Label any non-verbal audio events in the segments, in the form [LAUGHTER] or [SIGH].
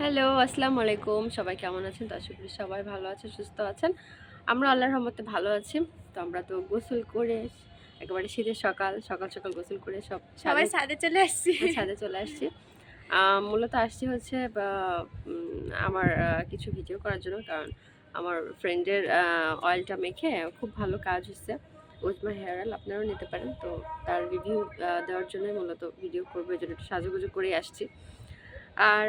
Hello আসসালামু আলাইকুম সবাই কেমন আছেন? তো আশা করি সবাই ভালো আছেন সুস্থ আছেন। আমরা আল্লাহর রহমতে ভালো আছি। তো আমরা তো গোসল করে একেবারে শীতের সকাল সকাল সকাল গোসল করে সব সবাই ছাদে- চলে আসছি। ছাদে চলে আসছি। মূলত আসছি হচ্ছে আমার কিছু ভিডিও করার জন্য কারণ আমার ফ্রেন্ডের অয়েলটা মেখে খুব ভালো কাজ হচ্ছে। উজমা হেয়ার অয়েল আপনারাও নিতে পারেন। তো তার রিভিউ দেওয়ার জন্যই মূলত ভিডিও করব এই জন্য একটু সাজুগুজু করে আসছি। আর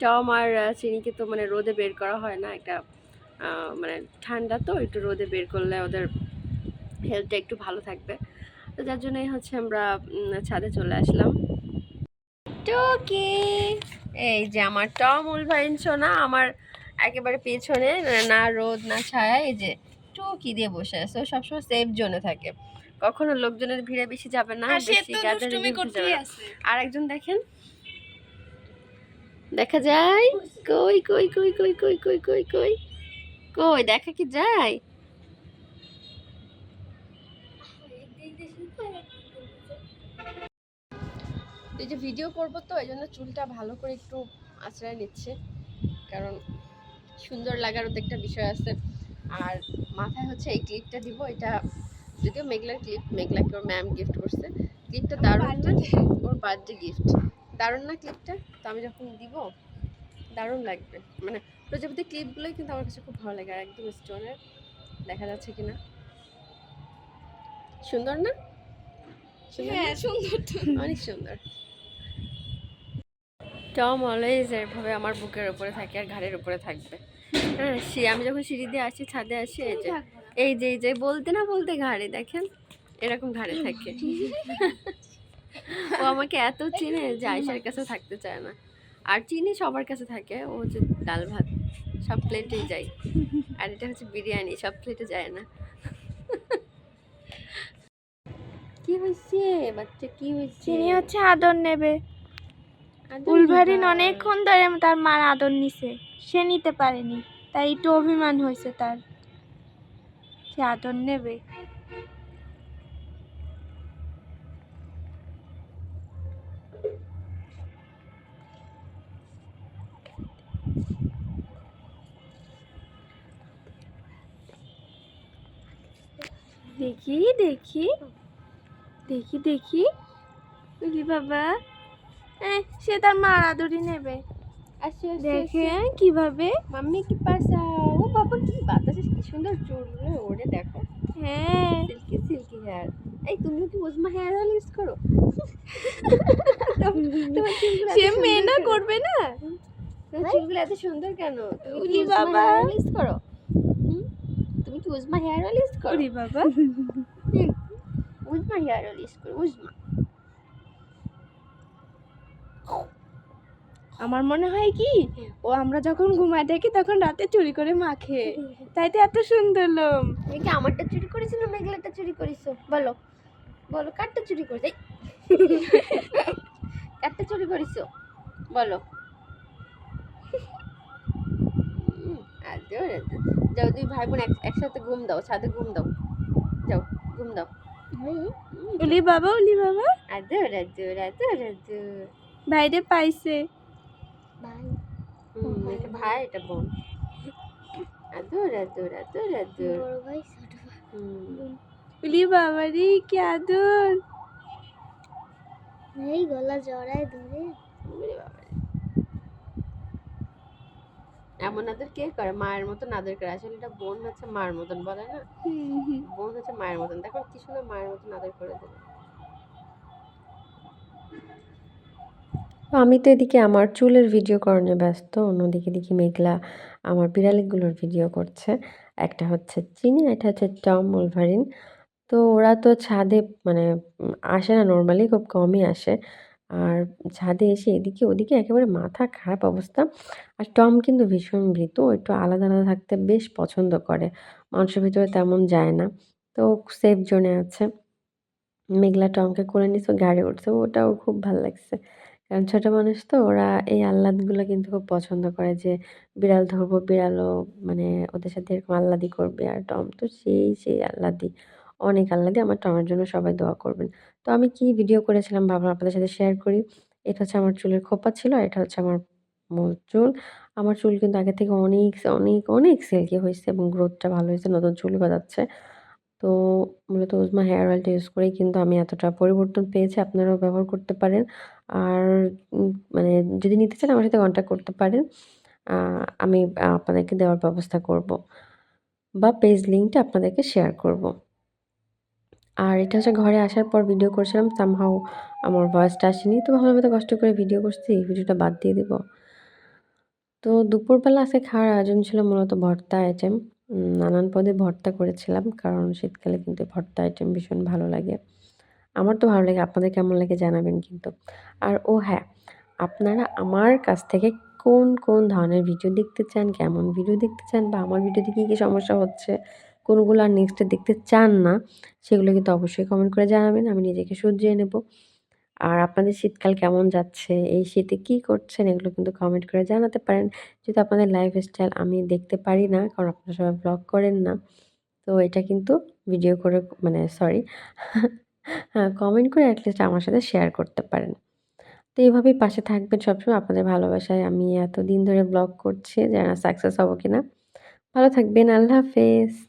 টম আর চিনিকে তো মানে রোদে বের করা হয় না একটা মানে ঠান্ডা তো একটু রোদে বের করলে ওদের হেলথটা একটু ভালো থাকবে। তো যার জন্যই হচ্ছে আমরা ছাদে চলে আসলাম। টুকি! এই যে আমার টম উলভাইন সোনা আমার একেবারে পেছনে না রোদ না ছায়া এই যে টুকি দিয়ে বসে আছে। ও সবসময় সেফ জোনে থাকে। কখনো লোকজনের ভিড়ে বেশি যাবে না বেশি না। আর একজন দেখেন। দেখা যায়? কই কই কই কই কই কই কই কই? কই দেখা কি যায়? এই যে ভিডিও করব তো এই জন্য চুলটা ভালো করে একটু আশ্রয় নিচ্ছে। কারণ সুন্দর লাগারও তো একটা বিষয় আছে। আর মাথায় হচ্ছে এই ক্লিপটা দিব এটা যদিও মেঘলার ক্লিপ মেঘলাকে ওর ম্যাম গিফট করছে। ক্লিপটা দারুণ না? ওর বার্থডে গিফট দারুণ না ক্লিপটা তো আমি যখন দিব দারুণ লাগবে। মানে প্রজাপতি ক্লিপগুলোই কিন্তু আমার কাছে খুব ভালো লাগে আর একদম স্টোনের দেখা যাচ্ছে কিনা। সুন্দর না? সুন্দর না? হ্যাঁ সুন্দর অনেক সুন্দর। টম অলওয়েজ এভাবে আমার বুকের উপরে থাকে আর ঘাড়ের উপরে থাকবে। হ্যাঁ সে আমি যখন সিঁড়ি দিয়ে আসি ছাদে আসি এই যে এই যে এই যে বলতে না বলতে ঘাড়ে দেখেন? এরকম ঘাড়ে থাকে। [LAUGHS] ও আমাকে এত চিনে যে আয়সার কাছে থাকতে চায় না। আর চিনি সবার কাছে থাকে ও হচ্ছে ডাল ভাত সব প্লেটেই যায়। আর এটা হচ্ছে বিরিয়ানি সব প্লেটে যায় না। কি হয়েছে? বাচ্চা কি হয়েছে? চিনি হচ্ছে আদর নেবে। উলভারিন অনেকক্ষণ ধরে তার মার আদর নিছে। সে নিতে পারেনি তাই একটু অভিমান হয়েছে তার। সে আদর নেবে। দেখি দেখি। দেখি দেখি। দেখি বাবা। সে তার মার আদরই নেবে। দেখে। কীভাবে। মাম্মি কি পাসা ও বাবা কি বাতাসে কি সুন্দর চুলগুলো ওড়ে দেখো। হ্যাঁ। সিল্কি সিল্কি হেয়ার এই তুমিও কি ওজমা হেয়ার অয়েল ইউজ করো? [LAUGHS] সে মেয়ে না করবে না। চুলগুলো এত সুন্দর কেন? তুমি বাবা। ইউজ করো? ওজমা হেয়ার অয়েল ইউজ করো বাবা উজমা হেয়ার অয়েল ইউজ করো উজমা আমার মনে হয় কি? ও আমরা যখন ঘুমায় থাকি তখন রাতে চুরি করে মাখে। [LAUGHS] তাই তো এত সুন্দর লোম। তুমি কি আমারটা চুরি করেছ না মেঘলাটা চুরি করেছ। বলো। বলো কারটা চুরি করে। [LAUGHS] কারটা চুরি করেছ? বলো। [LAUGHS] আদর, আদর। যাও দুই ভাই বোন একসাথে ঘুম দাও ছাদে ঘুম দাও। যাও ঘুম দাও। উলি বাবা উলি বাবা। আদর আদর আদর আদর বাইরে পাইছে। ভাই। এটা ভাই এটা বোন। আদর আদর আদর আদর উলি বাবা রে কি আদর। এই গলা জড়ায় ধরে। ওরে বাবারে। এমন আদর কে করে? মায়ের মতন আদর করে। আসলে এটা বোন হচ্ছে মায়ের মতন বলে না? বোন হচ্ছে মায়ের মতন। দেখো কি সুন্দর মায়ের মতন আদর করে দেবে। আমি তো এদিকে আমার চুলের ভিডিও করণে ব্যস্ত অন্যদিকে দেখি মেঘলা আমার বিড়ালিগুলোর ভিডিও করছে। একটা হচ্ছে চিনি এটা হচ্ছে টম মুলভারিন তো ওরা তো ছাদে মানে আসে না নর্মালি খুব কমই আসে। আর ছাদে এসে এদিকে ওদিকে একেবারে মাথা খারাপ অবস্থা। আর টম কিন্তু ভীষণ ভীতু একটু আলাদা আলাদা থাকতে বেশ পছন্দ করে। মানুষের ভিতরে তেমন যায় না। তো সেফ জোনে আছে। মেঘলা টমকে করে নিচ্ছে গাড়ি উঠছে ওটা ওর খুব ভালো লাগছে। কারণ ছোটো মানুষ তো, ওরা এই আহ্লাদগুলো কিন্তু খুব পছন্দ করে যে, বিড়াল ধরবো, বিড়ালও মানে ওদের সাথে এরকম আহ্লাদি করবে। আর টম তো সেই সেই আহ্লাদি। অনেক আহ্লাদি, আমার টমের জন্য সবাই দোয়া করবেন। তো আমি কি ভিডিও করেছিলাম ভাবলাম আপনাদের সাথে শেয়ার করি এটা হচ্ছে আমার চুলের খোপা ছিল এটা হচ্ছে আমার মূল চুল। আমার চুল কিন্তু আগে থেকে অনেক, অনেক, অনেক সিল্কি হয়েছে এবং গ্রোথটা ভালো হয়েছে নতুন চুল গজাচ্ছে। তো মূলত উজমা হেয়ার অয়েলটা ইউজ করেই কিন্তু আমি এতটা পরিবর্তন পেয়েছি। আপনারাও ব্যবহার করতে পারেন। আর মানে যদি নিতে চান আমার সাথে কন্ট্যাক্ট করতে পারেন। আমি আপনাদেরকে দেওয়ার ব্যবস্থা করব। বা পেজ লিঙ্কটা আপনাদেরকে শেয়ার করব। আর এটা হচ্ছে ঘরে আসার পর ভিডিও করছিলাম। সামহাউ আমার ভয়েসটা আসেনি। তো ভাবলাম এত কষ্ট করে ভিডিও করছি, ভিডিওটা বাদ দিয়ে দিব। তো দুপুরবেলা আজকে খাওয়ার আয়োজন ছিল মূলত ভর্তা আইটেম। নানান পদে ভর্তা করেছিলাম। কারণ শীতকালে কিন্তু ভর্তা আইটেম ভীষণ ভালো লাগে। আমার তো ভালো লাগে। আপনাদের কেমন লাগে জানাবেন কিন্তু। আর ও হ্যাঁ, আপনারা আমার কাছ থেকে কোন, কোন ধরনের ভিডিও দেখতে চান, কেমন ভিডিও দেখতে চান বা আমার ভিডিওতে কী, কী সমস্যা হচ্ছে, কোনগুলো আর নেক্সটে দেখতে চান না, সেগুলো কিন্তু অবশ্যই কমেন্ট করে জানাবেন। আমি নিজেকে শুধরিয়ে নেব। আর আপনাদের শীতকাল কেমন যাচ্ছে? এই শীতে কী করছেন? এগুলো কিন্তু কমেন্ট করে জানাতে পারেন। যেহেতু আপনাদের লাইফস্টাইল আমি দেখতে পারি না। কারণ আপনারা সবাই ব্লগ করেন না। তো এটা কিন্তু ভিডিও করে মানে সরি হ্যাঁ, কমেন্ট করে এট লিস্ট আমার সাথে শেয়ার করতে পারেন। তো এইভাবেই পাশে থাকবেন সবসময়। আপনাদের ভালোবাসায় আমি এতদিন ধরে ব্লগ করছি। না সাকসেস হব কিনা। ভালো থাকবেন। আল্লাহ হাফেজ।